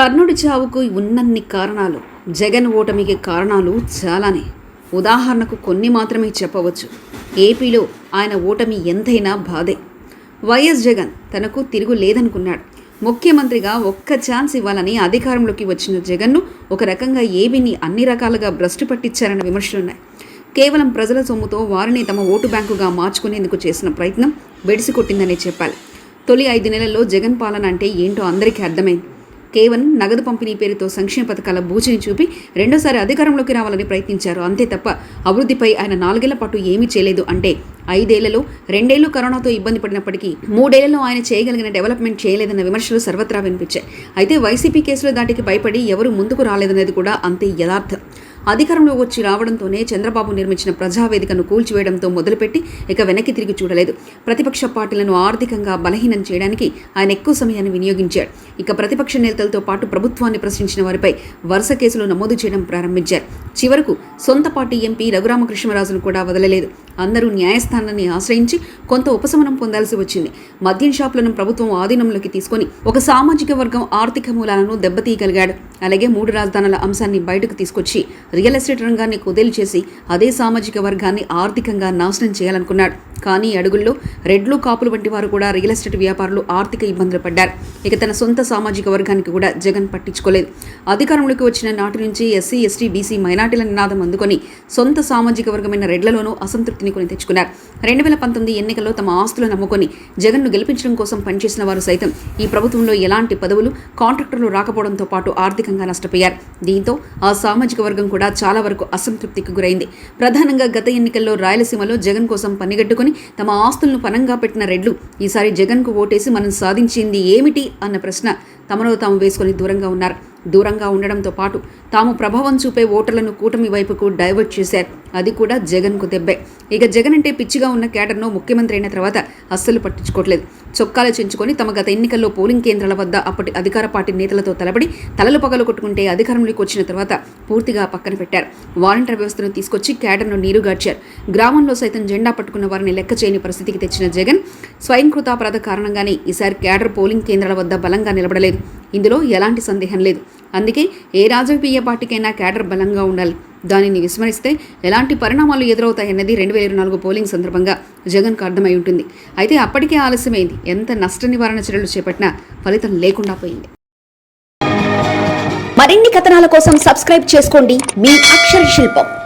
కర్ణుడి చావుకు ఉన్నన్ని కారణాలు జగన్ ఓటమికి కారణాలు చాలానే. ఉదాహరణకు కొన్ని మాత్రమే చెప్పవచ్చు. ఏపీలో ఆయన ఓటమి ఎంతైనా బాధే. వైఎస్ జగన్ తనకు తిరుగు లేదనుకున్నాడు. ముఖ్యమంత్రిగా ఒక్క ఛాన్స్ ఇవ్వాలని అధికారంలోకి వచ్చిన జగన్ను ఒక రకంగా ఏబీని అన్ని రకాలుగా భ్రష్టు పట్టించారన్న విమర్శలున్నాయి కేవలం ప్రజల సొమ్ముతో వారిని తమ ఓటు బ్యాంకుగా మార్చుకునేందుకు చేసిన ప్రయత్నం వెడిసికొట్టిందనే చెప్పాలి. తొలి ఐదు నెలల్లో జగన్ పాలన అంటే ఏంటో అందరికీ అర్థమైంది. కేవలం నగదు పంపిణీ పేరుతో సంక్షేమ పథకాల బూచిని చూపి రెండోసారి అధికారంలోకి రావాలని ప్రయత్నించారు. అంతే తప్ప అభివృద్ధిపై ఆయన నాలుగేళ్ళ పాటు ఏమీ చేయలేదు. అంటే ఐదేళ్ళలో రెండేళ్ళు కరోనాతో ఇబ్బంది పడినప్పటికీ మూడేళ్ళలో ఆయన చేయగలిగిన డెవలప్మెంట్ చేయలేదన్న విమర్శలు సర్వత్రా వినిపించాయి. అయితే వైసీపీ కేసుల దాటికి భయపడి ఎవరు ముందుకు రాలేదనేది కూడా అంతే యథార్థం. అధికారంలో వచ్చి రావడంతోనే చంద్రబాబు నిర్మించిన ప్రజావేదికను కూల్చివేయడంతో మొదలుపెట్టి ఇక వెనక్కి తిరిగి చూడలేదు. ప్రతిపక్ష పార్టీలను ఆర్థికంగా బలహీనం చేయడానికి ఆయన ఎక్కువ సమయాన్ని వినియోగించాడు ఇక ప్రతిపక్ష నేతలతో పాటు ప్రభుత్వాన్ని ప్రశ్నించిన వారిపై వరుస కేసులు నమోదు చేయడం ప్రారంభించారు. చివరకు సొంత పార్టీ ఎంపీ రఘురామకృష్ణరాజును కూడా వదలలేదు. అందరూ న్యాయస్థానాన్ని ఆశ్రయించి కొంత ఉపశమనం పొందాల్సి వచ్చింది. మద్యం షాపులను ప్రభుత్వం ఆధీనంలోకి తీసుకొని ఒక సామాజిక వర్గం ఆర్థిక మూలాలను దెబ్బతీయగలిగాడు. అలాగే మూడు రాజధానుల అంశాన్ని బయటకు తీసుకొచ్చి రియల్ ఎస్టేట్ రంగాన్ని కుదేలు చేసి అదే సామాజిక వర్గాన్ని ఆర్థికంగా నాశనం చేయాలనుకున్నాడు. కానీ అడుగుల్లో రెడ్లు కాపులు వంటి వారు కూడా రియల్ ఎస్టేట్ వ్యాపారులు ఆర్థిక ఇబ్బందులు పడ్డారు. ఇక తన సొంత సామాజిక వర్గానికి కూడా జగన్ పట్టించుకోలేదు. అధికారంలోకి వచ్చిన నాటి నుంచి ఎస్సీ ఎస్టీ బీసీ మైనార్టీల నినాదం అందుకొని సొంత సామాజిక వర్గమైన రెడ్లలోనూ అసంతృప్తిని కొని తెచ్చుకున్నారు. రెండు వేల పంతొమ్మిది ఎన్నికల్లో తమ ఆస్తులు నమ్ముకొని జగన్ను గెలిపించడం కోసం పనిచేసిన వారు సైతం ఈ ప్రభుత్వంలో ఎలాంటి పదవులు కాంట్రాక్టర్లు రాకపోవడంతో పాటు ఆర్థికంగా నష్టపోయారు. దీంతో ఆ సామాజిక వర్గం కూడా చాలా వరకు అసంతృప్తికి గురైంది. ప్రధానంగా గత ఎన్నికల్లో రాయలసీమలో జగన్ కోసం పనిగట్టుకుని తమ ఆస్తులను పనంగా పెట్టిన రెడ్లు ఈసారి జగన్కు ఓటేసి మనం సాధించింది ఏమిటి అన్న ప్రశ్న తమలో తాము వేసుకొని దూరంగా ఉన్నారు. దూరంగా ఉండడంతో పాటు తాము ప్రభావం చూపే ఓటర్లను కూటమి వైపుకు డైవర్ట్ చేశారు. అది కూడా జగన్కు దెబ్బే. ఇక జగన్ అంటే పిచ్చిగా ఉన్న కేటర్ను ముఖ్యమంత్రి అయిన తర్వాత అస్సలు పట్టించుకోవట్లేదు. చొక్కాలు చెంచుకొని తమ గత ఎన్నికల్లో పోలింగ్ కేంద్రాల వద్ద అప్పటి అధికార పార్టీ నేతలతో తలబడి తలలు పగలు కొట్టుకుంటే అధికారంలోకి వచ్చిన తర్వాత పూర్తిగా పక్కన పెట్టారు. వాలంటీర్ వ్యవస్థను తీసుకొచ్చి కేటర్ను నీరుగార్చారు గ్రామంలో సైతం జెండా పట్టుకున్న వారిని లెక్క చేయని పరిస్థితికి తెచ్చిన జగన్ స్వయంకృతాపరాధ కారణంగానే ఈసారి కేడర్ పోలింగ్ కేంద్రాల వద్ద బలంగా నిలబడలేదు. ఇందులో ఎలాంటి సందేహం లేదు. అందుకే ఏ రాజకీయ పార్టీకైనా కేడర్ బలంగా ఉండాలి. దానిని విస్మరిస్తే ఎలాంటి పరిణామాలు ఎదురవుతాయన్నది రెండు వేల ఇరవై నాలుగు పోలింగ్ సందర్భంగా జగన్కు అర్థమై ఉంటుంది. అయితే అప్పటికే ఆలస్యమైంది. ఎంత నష్ట నివారణ చర్యలు చేపట్టినా ఫలితం లేకుండా పోయింది. మరిన్ని కథనాల కోసం సబ్స్క్రైబ్ చేసుకోండి. మీ అక్షర శిల్పం.